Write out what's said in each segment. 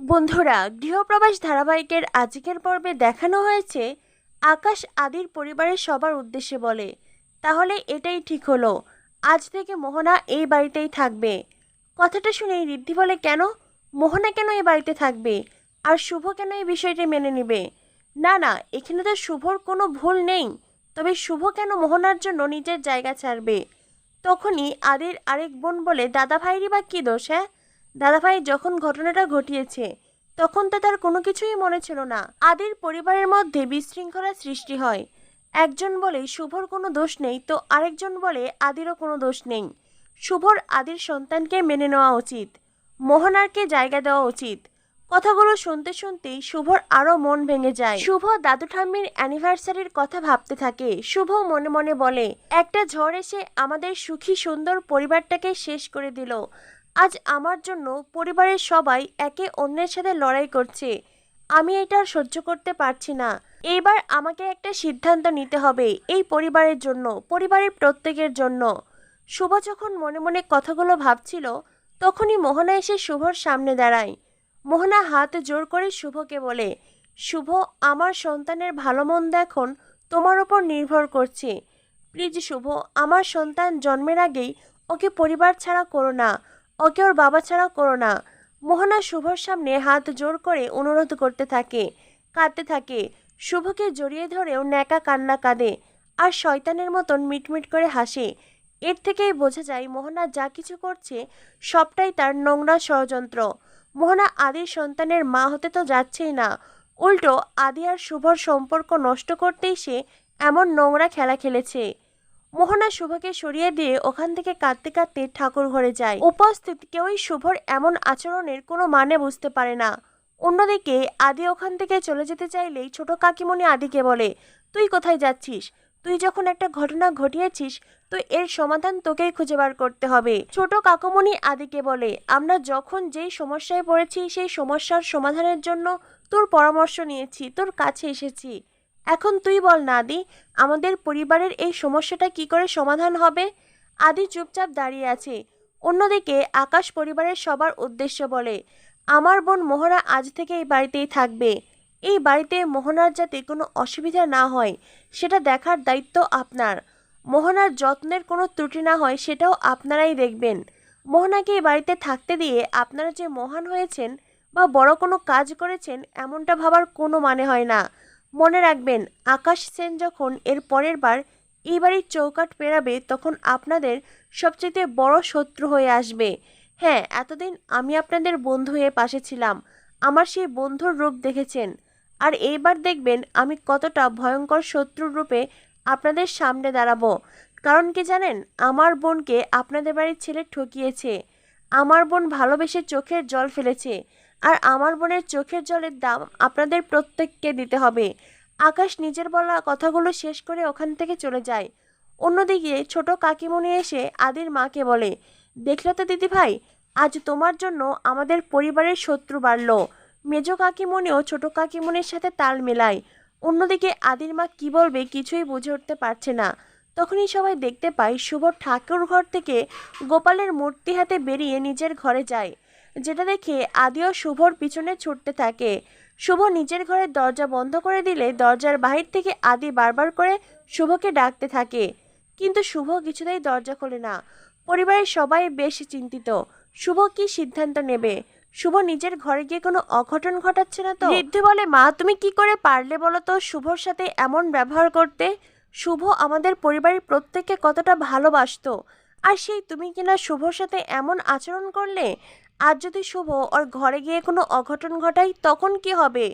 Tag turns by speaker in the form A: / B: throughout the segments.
A: বন্ধুরা গৃহপ্রবাস ধারাবাহিকের আজকের পর্বে দেখানো হয়েছে আকাশ আদির পরিবারের সবার উদ্দেশ্যে বলে। তাহলে এটাই ঠিক হলো। আজ থেকে মোহনা এই বাড়িতেই থাকবে। কথাটা শুনেই ঋদ্ধি বলে, কেন? মোহনা কেন এই বাড়িতে থাকবে? আর শুভ কেন এই বিষয়টি মেনে নেবে? না না, এখানে তো শুভর কোনো ভুল নেই। তবে শুভ কেন মোহনার জন্য নিজের জায়গা ছাড়বে? তখনই আদির আরেক বোন বলে দাদা ভাইয়েরই বা কী দোষ হ্যাঁ? দাদাভাই, যখন ঘটনাটা ঘটিয়েছে, তখন তো তার কোনো কিছুই মনে ছিল না। আদির পরিবারের মধ্যে বিশৃঙ্খলা সৃষ্টি হয়। একজন বলে, শুভর কোনো দোষ নেই। তো আরেকজন বলে, আদিরও কোনো দোষ নেই। শুভর আদির সন্তানকে মেনে নেওয়া উচিত। মোহনারকে জায়গা দেওয়া উচিত। কথাগুলো শুনতে শুনতেই শুভর আরও মন ভেঙে যায়। শুভ দাদু ঠাম্মির অ্যানিভার্সারির কথা ভাবতে থাকে। শুভ মনে মনে বলে, একটা ঝড় এসে আমাদের সুখী সুন্দর পরিবারটাকে শেষ করে দিল। আজ আমার জন্য পরিবারের সবাই একে অন্যের সাথে লড়াই করছে। আমি এটা সহ্য করতে পারছি না। এইবার আমাকে একটা সিদ্ধান্ত নিতে হবে এই পরিবারের জন্য, পরিবারের প্রত্যেকের জন্য। শুভ যখন মনে মনে কথাগুলো ভাবছিল, তখনই মোহনা এসে শুভর সামনে দাঁড়ায়। মোহনা হাত জোর করে শুভকে বলে, শুভ, আমার সন্তানের ভালো মন্দ এখন তোমার ওপর নির্ভর করছে। প্লিজ শুভ, আমার সন্তান জন্মের আগেই ওকে পরিবার ছাড়া করো না। ওকে ওর বাবা ছাড়া করো না। মোহনা শুভর সামনে হাত জোর করে অনুরোধ করতে থাকে, কাঁদতে থাকে। শুভকে জড়িয়ে ধরেও ন্যাকা কান্না কাঁদে আর শয়তানের মতন মিটমিট করে হাসে। এর থেকেই বোঝা যায় মোহনা যা কিছু করছে সবটাই তার নোংরা ষড়যন্ত্র। মোহনা আদির সন্তানের মা হতে তো যাচ্ছেই না। উল্টো আদি আর শুভর সম্পর্ক নষ্ট করতেই সে এমন নোংরা খেলা খেলেছে। মোহনা শুভকে সরিয়ে দিয়ে ওখান থেকে কাঁদতে কাঁদতে ঠাকুর ঘরে যায়। উপস্থিত কেউই শুভর এমন আচরণের কোনো মানে বুঝতে পারে না। অন্যদিকে আদি ওখান থেকে চলে যেতে চাইলেই ছোট কাকিমণি আদিকে বলে, তুই কোথায় যাচ্ছিস? তুই যখন একটা ঘটনা ঘটিয়েছিস, তো এর সমাধান তোকেই খুঁজে বার করতে হবে। ছোট কাকুমণি আদিকে বলে, আমরা যখন যেই সমস্যায় পড়েছি, সেই সমস্যার সমাধানের জন্য তোর পরামর্শ নিয়েছি, তোর কাছে এসেছি। এখন তুই বল না আদি আমাদের পরিবারের এই সমস্যাটা কি করে সমাধান হবে? আদি চুপচাপ দাঁড়িয়ে আছে। অন্যদিকে আকাশ পরিবারের সবার উদ্দেশ্য বলে, আমার বোন মোহনা আজ থেকে এই বাড়িতেই থাকবে। এই বাড়িতে মোহনার যাতে কোনো অসুবিধা না হয়, সেটা দেখার দায়িত্ব আপনার। মোহনার যত্নের কোনো ত্রুটি না হয়, সেটাও আপনারাই দেখবেন। মোহনাকে এই বাড়িতে থাকতে দিয়ে আপনারা যে মহান হয়েছেন বা বড় কোনো কাজ করেছেন, এমনটা ভাবার কোনো মানে হয় না। মনে রাখবেন, আকাশ সেন যখন এর পরের বার এই বাড়ির চৌকাট পেরাবে, তখন আপনাদের সবচেয়ে বড় শত্রু হয়ে আসবে। হ্যাঁ এতদিন আমি আপনাদের বন্ধু হয়ে পাশে ছিলাম। আমার সেই বন্ধুর রূপ দেখেছেন। আর এইবার দেখবেন, আমি কতটা ভয়ঙ্কর শত্রুর রূপে আপনাদের সামনে দাঁড়াবো। কারণ কি জানেন, আমার বোনকে আপনাদের বাড়ির ছেলে ঠকিয়েছে। আমার বোন ভালোবেসে চোখের জল ফেলেছে। আর আমার বোনের চোখের জলের দাম আপনাদের প্রত্যেককে দিতে হবে। আকাশ নিজের বলা কথাগুলো শেষ করে ওখান থেকে চলে যায়। অন্যদিকে ছোট কাকিমণি এসে আদির মাকে বলে, দেখলে তো দিদি ভাই, আজ তোমার জন্য আমাদের পরিবারের শত্রু বাড়লো। মেজ কাকিমণিও ছোট কাকিমণির সাথে তাল মেলায়। অন্যদিকে আদির মা কী বলবে কিছুই বুঝে উঠতে পারছে না। তখনই সবাই দেখতে পায় শুভ ঠাকুর ঘর থেকে গোপালের মূর্তি হাতে বেরিয়ে নিজের ঘরে যায়। যেটা দেখে আদিও শুভর পিছনে ছুটতে থাকে। শুভ নিজের ঘরের দরজা বন্ধ করে দিলে দরজার বাহির থেকে আদি বারবার করে শুভকে ডাকতে থাকে। কিন্তু শুভ কিছুতেই দরজা খোলে না। পরিবারের সবাই বেশ চিন্তিত। শুভ কি সিদ্ধান্ত নেবে? শুভ নিজের ঘরে গিয়ে কোনো অঘটন ঘটাচ্ছে না তো? ঋদ্ধি বলে, মা, তুমি কি করে পারলে বলো তো শুভর সাথে এমন ব্যবহার করতে? শুভ আমাদের পরিবারের প্রত্যেককে কতটা ভালোবাসতো। আর সেই তুমি কিনা শুভর সাথে এমন আচরণ করলে? আজ যদি শুভ ওর ঘরে গিয়ে কোনো অঘটন ঘটাই তখন কি হবে?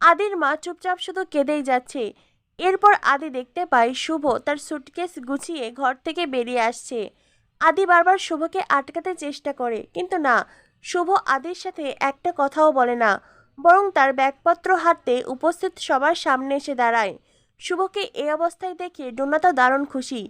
A: আদির মা চুপচাপ শুধু কেঁদেই যাচ্ছে। এরপর আদি দেখতে পায় শুভ তার সুটকেস গুছিয়ে ঘর থেকে বেরিয়ে আসছে। আদি বারবার শুভকে আটকাতে চেষ্টা করে, কিন্তু না, শুভ আদির সাথে একটা কথাও বলে না। বরং তার ব্যাগপত্র হাতে উপস্থিত সবার সামনে এসে দাঁড়ায়। শুভকে এই অবস্থায় দেখে ডোনা তো দারুণ খুশি।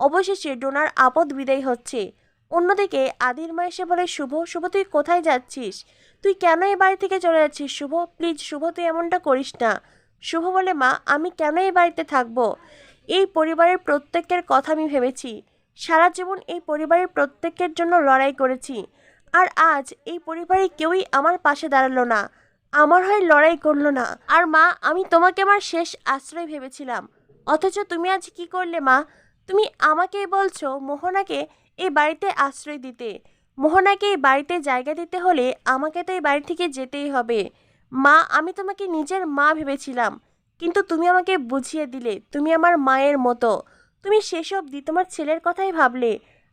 A: অবশেষে ডোনার আপদ বিদায় হচ্ছে। অন্যদিকে আদির মা এসে বলে, শুভ শুভ, তুই কোথায় যাচ্ছিস? তুই কেন এই বাড়ি থেকে চলে যাচ্ছিস? শুভ প্লিজ শুভ, তুই এমনটা করিস না। শুভ বলে, মা, আমি কেন এই বাড়িতে থাকব? এই পরিবারের প্রত্যেকের কথা আমি ভেবেছি। সারা জীবন এই পরিবারের প্রত্যেকের জন্য লড়াই করেছি। আর আজ এই পরিবারে কেউই আমার পাশে দাঁড়াল না। আমার হয়ে লড়াই করল না। আর মা, আমি তোমাকে আমার শেষ আশ্রয় ভেবেছিলাম। অথচ তুমি আজ কি করলে, মা? তুমি আমাকেই বলছো, মোহনাকে এই বাড়িতে আশ্রয় দিতে। মোহনাকে এই বাড়িতে জায়গা দিতে হলে আমাকে তো এই বাড়ি থেকে যেতেই হবে। মা, আমি তোমাকে নিজের মা ভেবেছিলাম, কিন্তু তুমি আমাকে বুঝিয়ে দিলে, তুমি আমার মায়ের মতো। তুমি শেষ অবধি তোমার ছেলের কথাই ভাবলে।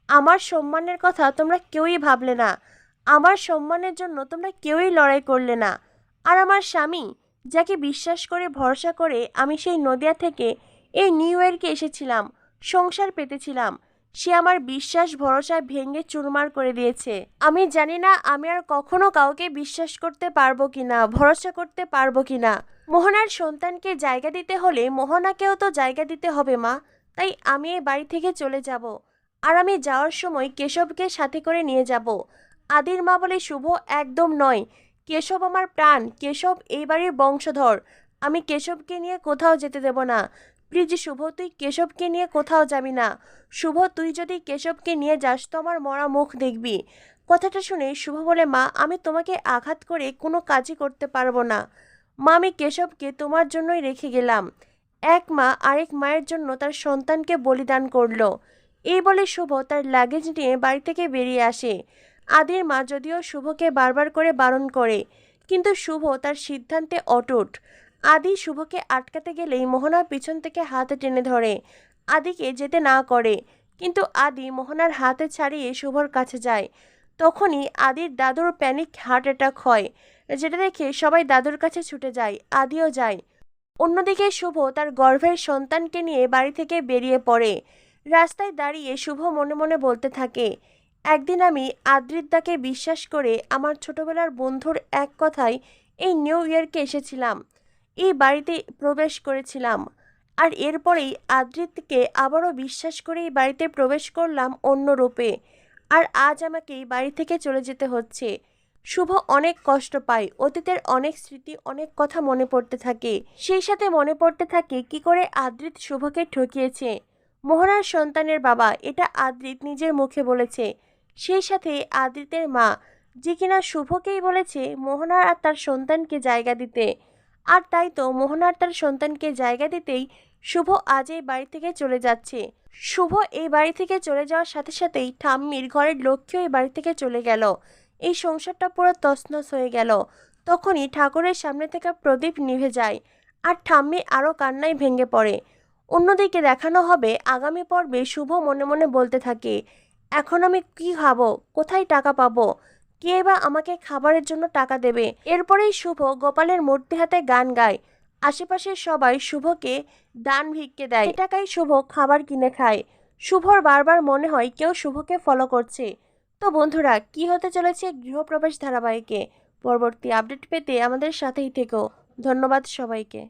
A: আমার সম্মানের কথা তোমরা কেউই ভাবলে না। আমার সম্মানের জন্য তোমরা কেউই লড়াই করলে না। আর আমার স্বামী, যাকে বিশ্বাস করে, ভরসা করে আমি সেই নদিয়া থেকে এই নিউ ইয়র্কে এসেছিলাম, সংসার পেতেছিলাম। সে আমার বিশ্বাস ভরসা ভেঙে চুরমার করে দিয়েছে। আমি জানি না আমি আর কখনো কাউকে বিশ্বাস করতে পারব কিনা, ভরসা করতে পারব কিনা। মোহনার সন্তানকে জায়গা দিতে হলে মোহনাকেও তো জায়গা দিতে হবে, মা। তাই আমি এই বাড়ি থেকে চলে যাব। আর আমি যাওয়ার সময় কেশবকে সাথে করে নিয়ে যাব। আদির মা বলে শুভ একদম নয়। কেশব আমার প্রাণ। কেশব এই বাড়ির বংশধর। আমি কেশবকে নিয়ে কোথাও যেতে দেব না। প্লিজ শুভ, তুই কেশবকে নিয়ে কোথাও যাবি না। শুভ, তুই যদি কেশবকে নিয়ে যাস, তো আমার মরা মুখ দেখবি। কথাটা শুনে শুভ বলে, মা, আমি তোমাকে আঘাত করে কোনো কাজই করতে পারব না। মা, আমি কেশবকে তোমার জন্যই রেখে গেলাম। এক মা আরেক মায়ের জন্য তার সন্তানকে বলিদান করল। এই বলে শুভ তার লাগেজ নিয়ে বাড়ি থেকে বেরিয়ে আসে। আদির মা যদিও শুভকে বারবার করে বারণ করে, কিন্তু শুভ তার সিদ্ধান্তে অটুট। আদি শুভকে আটকাতে গেলেই মোহনার পিছন থেকে হাত টেনে ধরে। আদিকে যেতে না করে। কিন্তু আদি মোহনার হাতে ছাড়িয়ে শুভর কাছে যায়। তখনই আদির দাদুর প্যানিক হার্ট অ্যাটাক হয়, যেটা দেখে সবাই দাদুর কাছে ছুটে যায়, আদিও যায়। অন্যদিকে শুভ তার গর্ভের সন্তানকে নিয়ে বাড়ি থেকে বেরিয়ে পড়ে। রাস্তায় দাঁড়িয়ে শুভ মনে মনে বলতে থাকে, একদিন আমি আদ্রিদ্দাকে বিশ্বাস করে আমার ছোটবেলার বন্ধুর এক কথায় এই নিউ ইয়ারকে এসেছিলাম। এই বাড়িতে প্রবেশ করেছিলাম। আর এরপরেই আদ্রিতকে আবারও বিশ্বাস করে এই বাড়িতে প্রবেশ করলাম অন্য রূপে। আর আজ আমাকে এই বাড়ি থেকে চলে যেতে হচ্ছে। শুভ অনেক কষ্ট পায়, অতীতের অনেক স্মৃতি, অনেক কথা মনে পড়তে থাকে। সেই সাথে মনে পড়তে থাকে কি করে আদ্রিত শুভকে ঠকিয়েছে। মোহনার সন্তানের বাবা, এটা আদ্রিত নিজের মুখে বলেছে। সেই সাথে আদ্রিতের মা, যে কিনা শুভকেই বলেছে, মোহনার আর তার সন্তানকে জায়গা দিতে। আর তাই তো মোহনার তার সন্তানকে জায়গা দিতেই শুভ আজ এই বাড়ি থেকে চলে যাচ্ছে। শুভ এই বাড়ি থেকে চলে যাওয়ার সাথে সাথেই ঠাম্মির ঘরের লক্ষ্মীও এই বাড়ি থেকে চলে গেল। এই সংসারটা পুরো তছনছ হয়ে গেল। তখনই ঠাকুরের সামনে থেকে প্রদীপ নিভে যায় আর ঠাম্মি আরও কান্নায় ভেঙে পড়ে। অন্যদিকে দেখানো হবে আগামী পর্বে শুভ মনে মনে বলতে থাকে, এখন আমি কি খাব? কোথায় টাকা পাবো? কে বা আমাকে খাবারের জন্য টাকা দেবে? এরপরেই শুভ গোপালের মূর্তি হাতে গান গায়। আশেপাশের সবাই শুভকে দান ভিক্ষে দেয়। এ টাকায় শুভ খাবার কিনে খায়। শুভর বারবার মনে হয় কেউ শুভকে ফলো করছে। তো বন্ধুরা, কি হতে চলেছে গৃহপ্রবেশ ধারাবাহিকে? পরবর্তী আপডেট পেতে আমাদের সাথেই থেকো। ধন্যবাদ সবাইকে।